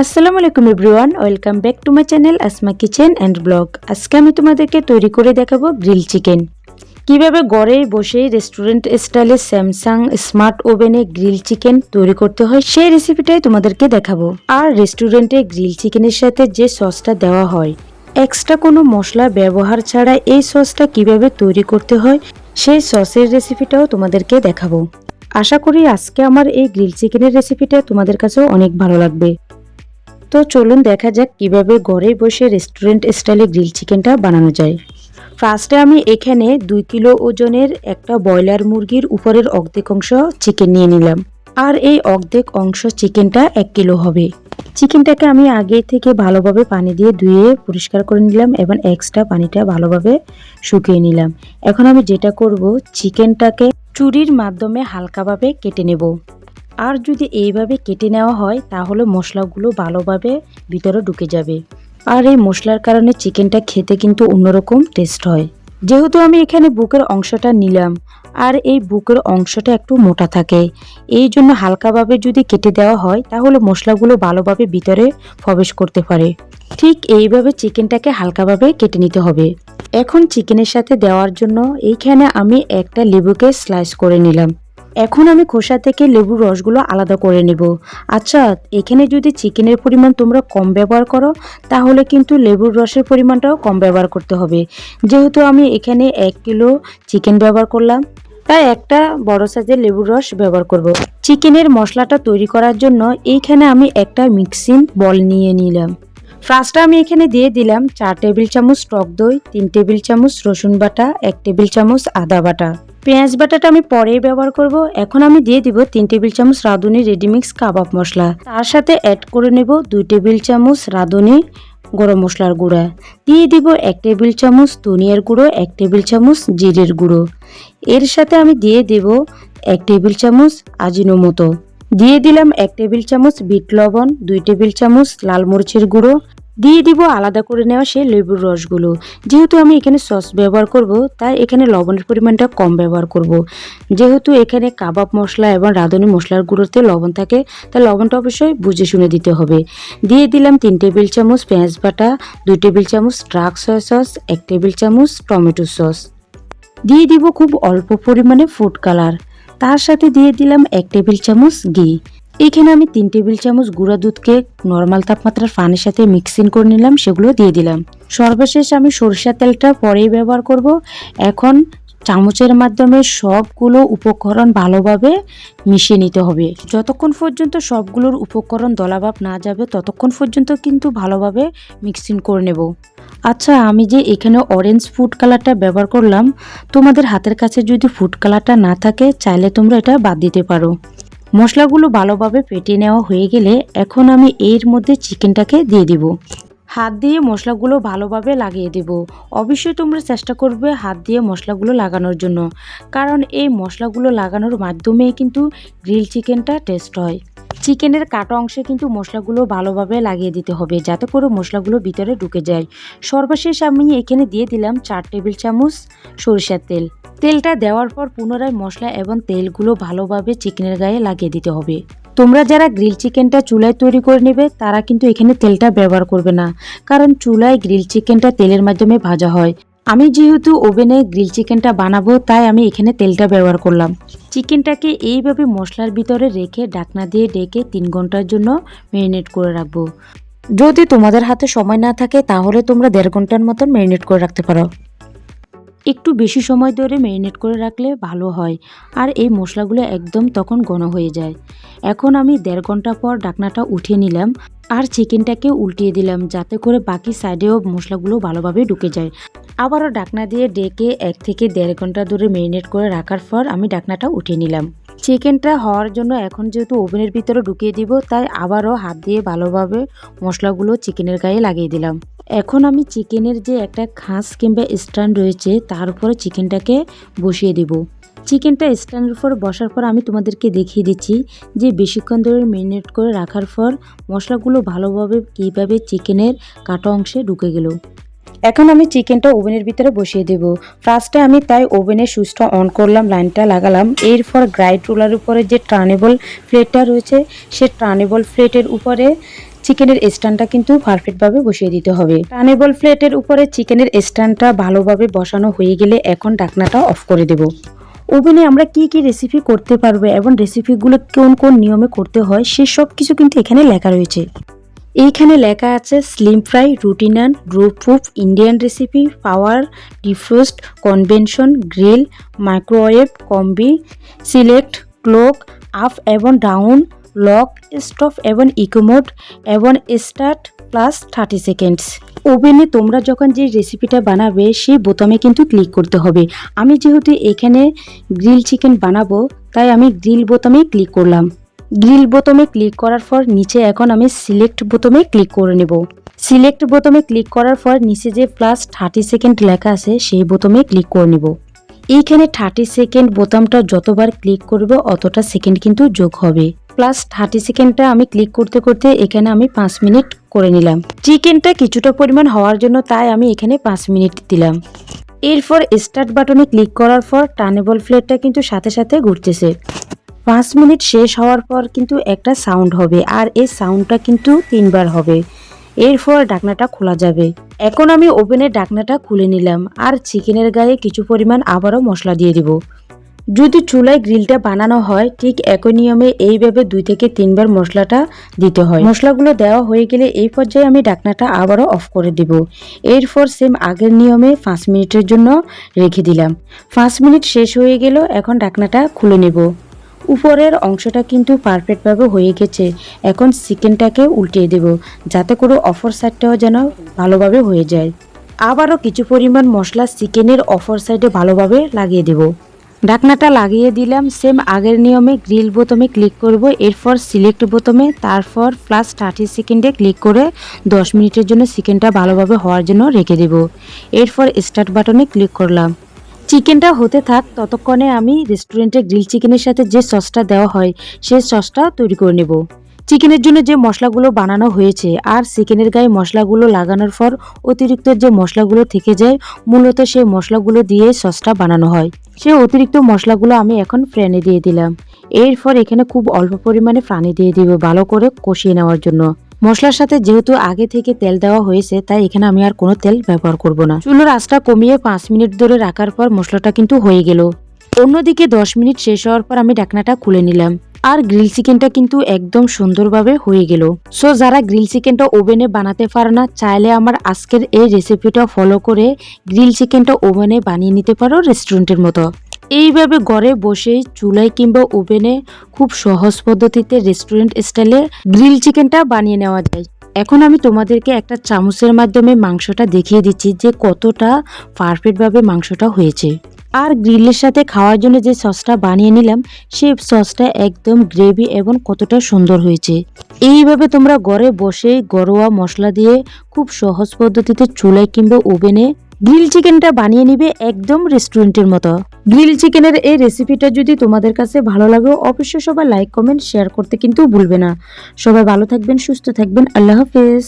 আসসালামু আলাইকুম everyone, welcome back to my channel Asma kitchen and blog. আজকে আমি তোমাদেরকে তৈরি করে দেখাবো গ্রিল চিকেন। কীভাবে ঘরে বসে রেস্টুরেন্ট স্টাইলে স্যামসাং স্মার্ট ওভেনে গ্রিল চিকেন তৈরি করতে হয়, সেই রেসিপিটাই তোমাদেরকে দেখাবো। আর রেস্টুরেন্টে গ্রিল চিকেনের সাথে যে সসটা দেওয়া হয়, এক্সট্রা কোনো মশলা ব্যবহার ছাড়া এই সসটা কীভাবে তৈরি করতে হয়, সেই সসের রেসিপিটাও তোমাদেরকে দেখাবো। আশা করি আজকে আমার এই গ্রিল চিকেনের রেসিপিটা তোমাদের কাছেও অনেক ভালো লাগবে। তো চলুন দেখা যাক কীভাবে ঘরে বসে রেস্টুরেন্ট স্টাইলে গ্রিল চিকেনটা বানানো যায়। ফার্স্টে আমি এখানে দুই কিলো ওজনের একটা ব্রয়লার মুরগির উপরের অর্ধেক অংশ চিকেন নিয়ে নিলাম। আর এই অর্ধেক অংশ চিকেনটা এক কিলো হবে। চিকেনটাকে আমি আগে থেকে ভালোভাবে পানি দিয়ে ধুয়ে পরিষ্কার করে নিলাম এবং এক্সট্রা পানিটা ভালোভাবে শুকিয়ে নিলাম। এখন আমি যেটা করব, চিকেনটাকে চুরির মাধ্যমে হালকাভাবে কেটে নেব। আর যদি এইভাবে কেটে নেওয়া হয়, তাহলে মশলাগুলো ভালোভাবে ভিতরে ঢুকে যাবে। আর এই মশলার কারণে চিকেনটা খেতে কিন্তু অন্যরকম টেস্ট হয়। যেহেতু আমি এখানে বুকের অংশটা নিলাম আর এই বুকের অংশটা একটু মোটা থাকে। এই জন্য হালকাভাবে যদি কেটে দেওয়া হয়, তাহলে মশলাগুলো ভালোভাবে ভিতরে প্রবেশ করতে পারে। ঠিক এইভাবে চিকেনটাকে হালকাভাবে কেটে নিতে হবে। এখন চিকেনের সাথে দেওয়ার জন্য এইখানে আমি একটা লেবুকে স্লাইস করে নিলাম। এখন আমি খোসা থেকে লেবুর রসগুলো আলাদা করে নেব। আচ্ছা এখানে যদি চিকেনের পরিমাণ তোমরা কম ব্যবহার করো, তাহলে কিন্তু লেবুর রসের পরিমাণটাও কম ব্যবহার করতে হবে। যেহেতু আমি এখানে এক কিলো চিকেন ব্যবহার করলাম, তাই একটা বড় সাইজের লেবুর রস ব্যবহার করব। চিকেনের মশলাটা তৈরি করার জন্য এইখানে আমি একটা মিক্সিং বল নিয়ে নিলাম। ফার্স্টে আমি এখানে দিয়ে দিলাম চার টেবিল চামচ টক দই, তিন টেবিল চামচ রসুন বাটা, এক টেবিল চামচ আদা বাটা। পেঁয়াজ বাটাটা আমি পরে ব্যবহার করব। এখন আমি দিয়ে দিব তিন টেবিল চামচ রাঁধুনি রেডিমিক্স কাবাব মশলা। তার সাথে অ্যাড করে নেব দুই টেবিল চামচ রাঁধুনি গরম মশলার গুঁড়া। দিয়ে দিব এক টেবিল চামচ ধনিয়ার গুঁড়ো, এক টেবিল চামচ জিরের গুঁড়ো। এর সাথে আমি দিয়ে দেব এক টেবিল চামচ আজিনোমতো দিয়ে দিলাম এক টেবিল চামচ বিট লবণ, দুই টেবিল চামচ লাল মরিচের গুঁড়ো দিয়ে দিব, আলাদা করে নেওয়া সেই লেবুর রসগুলো। যেহেতু আমি এখানে সস ব্যবহার করব, তাই এখানে লবণের পরিমাণটা কম ব্যবহার করব। যেহেতু এখানে কাবাব মশলা এবং রাঁধুনি মশলার গুঁড়োতে লবণ থাকে, তাই লবণটা অবশ্যই বুঝে শুনে দিতে হবে। দিয়ে দিলাম তিন টেবিল চামচ পেঁয়াজ বাটা, দুই টেবিল চামচ ট্রাক সয়া সস, এক টেবিল চামচ টমেটো সস। দিয়ে দিব খুব অল্প পরিমাণে ফুড কালার। তার সাথে দিয়ে দিলাম এক টেবিল চামচ ঘি। এখানে আমি তিন টেবিল চামচ গুঁড়া দুধকে নর্মাল তাপমাত্রার পানির সাথে মিক্সিং করে নিলাম, সেগুলো দিয়ে দিলাম। সর্বশেষ আমি সরিষার তেলটা পরেই ব্যবহার করব। এখন চামচের মাধ্যমে সবগুলো উপকরণ ভালোভাবে মিশিয়ে নিতে হবে। যতক্ষণ পর্যন্ত সবগুলোর উপকরণ দলাভাব না যাবে, ততক্ষণ পর্যন্ত কিন্তু ভালোভাবে মিক্সিং করে নেব। আচ্ছা আমি যে এখানে অরেঞ্জ ফুড কালারটা ব্যবহার করলাম, তোমাদের হাতের কাছে যদি ফুড কালারটা না থাকে, চাইলে তোমরা এটা বাদ দিতে পারো। মশলাগুলো ভালোভাবে পেটে নেওয়া হয়ে গেলে এখন আমি এর মধ্যে চিকেনটাকে দিয়ে দিব। হাত দিয়ে মশলাগুলো ভালোভাবে লাগিয়ে দেব। অবশ্যই তোমরা চেষ্টা করবে হাত দিয়ে মশলাগুলো লাগানোর জন্য। কারণ এই মশলাগুলো লাগানোর মাধ্যমে কিন্তু গ্রিল চিকেনটা টেস্ট হয়। চিকেনের কাটা অংশে কিন্তু মশলাগুলো ভালোভাবে লাগিয়ে দিতে হবে, যাতে করে মশলাগুলো ভিতরে ঢুকে যায়। সর্বশেষ আমি এখানে দিয়ে দিলাম চার টেবিল চামচ সরিষার তেল। তেলটা দেওয়ার পর পুনরায় মশলা এবং তেলগুলো ভালোভাবে চিকেনের গায়ে লাগিয়ে দিতে হবে। তোমরা যারা গ্রিল চিকেনটা চুলায় তৈরি করে নেবে, তারা কিন্তু এখানে তেলটা ব্যবহার করবে না, কারণ চুলায় গ্রিল চিকেনটা তেলের মাধ্যমে ভাজা হয়। আমি যেহেতু ওভেনে গ্রিল চিকেনটা বানাবো, তাই আমি এখানে তেলটা ব্যবহার করলাম। চিকেনটাকে এইভাবে মশলার ভিতরে রেখে ডাকনা দিয়ে ডেকে তিন ঘণ্টার জন্য ম্যারিনেট করে রাখব। যদি তোমাদের হাতে সময় না থাকে, তাহলে তোমরা দেড় ঘণ্টার মতন ম্যারিনেট করে রাখতে পারো। একটু বেশি সময় ধরে ম্যারিনেট করে রাখলে ভালো হয়। আর এই মশলাগুলো একদম তখন ঘন হয়ে যায়। এখন আমি দেড় ঘণ্টা পর ডাকনাটা উঠিয়ে নিলাম আর চিকেনটাকে উল্টিয়ে দিলাম যাতে করে বাকি সাইডেও মশলাগুলো ভালোভাবে ঢুকে যায়। আবারও ডাকনা দিয়ে ডেকে এক থেকে দেড় ঘণ্টা ধরে ম্যারিনেট করে রাখার পর আমি ডাকনাটা উঠিয়ে নিলাম। চিকেনটা হওয়ার জন্য এখন যেহেতু ওভেনের ভিতরে ঢুকিয়ে দিব, তাই আবারও হাত দিয়ে ভালোভাবে মশলাগুলো চিকেনের গায়ে লাগিয়ে দিলাম। এখন আমি চিকেনের যে একটা খাস কিংবা স্ট্যান্ড রয়েছে, তার উপরে চিকেনটাকে বসিয়ে দেব। চিকেনটা স্ট্যান্ডের উপর বসার পর আমি তোমাদেরকে দেখিয়ে দিচ্ছি যে বেশিক্ষণ ধরে ম্যারিনেট করে রাখার পর মশলাগুলো ভালোভাবে কীভাবে চিকেনের কাটা অংশে ঢুকে গেল। এখন আমি চিকেনটা ওভেনের ভিতরে বসিয়ে দেব। ফার্স্টে আমি তাই ওভেনের সুইচটা অন করলাম, লাইনটা লাগালাম। এরপর গ্রাইড রোলার উপরে যে ট্রানেবল প্লেটটা রয়েছে, সে ট্রানেবল প্লেটের উপরে চিকেনের স্ট্যান্ডটা কিন্তু পারফেক্টভাবে বসিয়ে দিতে হবে। ট্রানেবল প্লেটের উপরে চিকেনের স্ট্যান্ডটা ভালোভাবে বসানো হয়ে গেলে এখন ডাকনাটা অফ করে দেব। ওভেনে আমরা কি কি রেসিপি করতে পারব এবং রেসিপিগুলো কোন কোন নিয়মে করতে হয়, সেসব কিছু কিন্তু এখানে লেখা রয়েছে। এইখানে লেখা আছে স্লিম ফ্রাই রুটিনান rho proof Indian recipe power defrost convection grill microwave combi select clock up এবং ডাউন লক স্টপ এবং ইকোমোড এবং স্টার্ট প্লাস থার্টি সেকেন্ডস ওভেনে তোমরা যখন যে রেসিপিটা বানাবে, সেই বোতামে কিন্তু ক্লিক করতে হবে। আমি যেহেতু এখানে গ্রিল চিকেন বানাবো, তাই আমি গ্রিল বোতামে ক্লিক করলাম। গ্রিল বোতামে ক্লিক করার পর নিচে এখন আমি সিলেক্ট বোতামে ক্লিক করে নেব। সিলেক্ট বোতামে ক্লিক করার পর নিচে যে প্লাস থার্টি সেকেন্ড লেখা আছে, সেই বোতামে ক্লিক করে নেব। এইখানে থার্টি সেকেন্ড বোতামটা যতবার ক্লিক করবে, অতটা সেকেন্ড কিন্তু যোগ হবে। প্লাস থার্টি সেকেন্ডটা আমি ক্লিক করতে করতে এখানে আমি পাঁচ মিনিট করে নিলাম। চিকেনটা কিছুটা পরিমাণ হওয়ার জন্য তাই আমি এখানে পাঁচ মিনিট দিলাম। এরপর স্টার্ট বাটনে ক্লিক করার পর টানেবল ফ্লেটটা কিন্তু সাথে সাথে ঘুরতেছে। পাঁচ মিনিট শেষ হওয়ার পর কিন্তু একটা সাউন্ড হবে, আর এই সাউন্ডটা কিন্তু তিনবার হবে। এরপর ডাকনাটা খোলা যাবে। এখন আমি ওভেনের ডাকনাটা খুলে নিলাম, আর চিকেনের গায়ে কিছু পরিমাণ আবারও মশলা দিয়ে দিব। যদি চুলায় গ্রিলটা বানানো হয়, ঠিক একই নিয়মে এইভাবে দুই থেকে তিনবার মশলাটা দিতে হয়। মশলাগুলো দেওয়া হয়ে গেলে এই পর্যায়ে আমি ডাকনাটা আবারও অফ করে দিব। এরপর সেম আগের নিয়মে পাঁচ মিনিটের জন্য রেখে দিলাম। পাঁচ মিনিট শেষ হয়ে গেল, এখন ডাকনাটা খুলে নেব। উপরের অংশটা কিন্তু পারফেক্টভাবে হয়ে গেছে। এখন চিকেনটাকে উল্টিয়ে দেব, যাতে করে অফর সাইডটাও যেন ভালোভাবে হয়ে যায়। আবারও কিছু পরিমাণ মশলা চিকেনের অফর সাইডে ভালোভাবে লাগিয়ে দেব। ঢাকনাটা লাগিয়ে দিলাম সেম আগের নিয়মে গ্রিল বোতামে ক্লিক করব, এরপর সিলেক্ট বোতামে, তারপর প্লাস থার্টি সেকেন্ডে ক্লিক করে দশ মিনিটের জন্য চিকেনটা ভালোভাবে হওয়ার জন্য রেখে দেব। এরপর স্টার্ট বাটনে ক্লিক করলাম। চিকেনটা হতে থাক, ততক্ষণে আমি রেস্টুরেন্টে গ্রিল চিকেনের সাথে যে সসটা দেওয়া হয় সেই সসটা তৈরি করে নেব। চিকেনের জন্য যে মশলাগুলো বানানো হয়েছে আর চিকেনের গায়ে মশলাগুলো লাগানোর পর অতিরিক্ত যে মশলাগুলো থেকে যায়, মূলত সেই মশলাগুলো দিয়ে সসটা বানানো হয়। সেই অতিরিক্ত মশলাগুলো আমি এখন ফ্রেনে দিয়ে দিলাম। এরপর এখানে খুব অল্প পরিমাণে পানি দিয়ে দিব ভালো করে কষিয়ে নেওয়ার জন্য। মশলার সাথে যেহেতু আগে থেকে তেল দেওয়া হয়েছে, তাই এখানে আমি আর কোনো তেল ব্যবহার করব না। চুলোর আঁচটা কমিয়ে পাঁচ মিনিট ধরে রাখার পর মশলাটা কিন্তু হয়ে গেল। অন্যদিকে দশ মিনিট শেষ হওয়ার পর আমি ঢাকনাটা খুলে নিলাম। আর গ্রিল চিকেনটা কিন্তু একদম সুন্দরভাবে হয়ে গেল। সো যারা গ্রিল চিকেনটা ওভেনে বানাতে পারে না, চাইলে আমার আজকের এই রেসিপিটা ফলো করে গ্রিল চিকেনটা ওভেনে বানিয়ে নিতে পারো রেস্টুরেন্টের মতো। এইভাবে ঘরে বসেই চুলায় কিংবা ওভেনে খুব সহজ পদ্ধতিতে রেস্টুরেন্ট স্টাইলে গ্রিল চিকেনটা বানিয়ে নেওয়া যায়। এখন আমি তোমাদেরকে একটা চামচের মাধ্যমে মাংসটা দেখিয়ে দিচ্ছি যে কতটা পারফেক্টভাবে মাংসটা হয়েছে। আর গ্রিলের সাথে খাওয়ার জন্য যে সসটা বানিয়ে নিলাম, সেই সসটা একদম গ্রেভি এবং কতটা সুন্দর হয়েছে। এইভাবে তোমরা ঘরে বসে ঘরোয়া মশলা দিয়ে খুব সহজ পদ্ধতিতে চুলায় কিংবা ওভেনে গ্রিল চিকেনটা বানিয়ে নিবে একদম রেস্টুরেন্টের মতো। গ্রিল চিকেনের এই রেসিপিটা যদি তোমাদের কাছে ভালো লাগে, অবশ্যই সবাই লাইক, কমেন্ট, শেয়ার করতে কিন্তু ভুলবে না। সবাই ভালো থাকবেন, সুস্থ থাকবেন। আল্লাহ হাফেজ।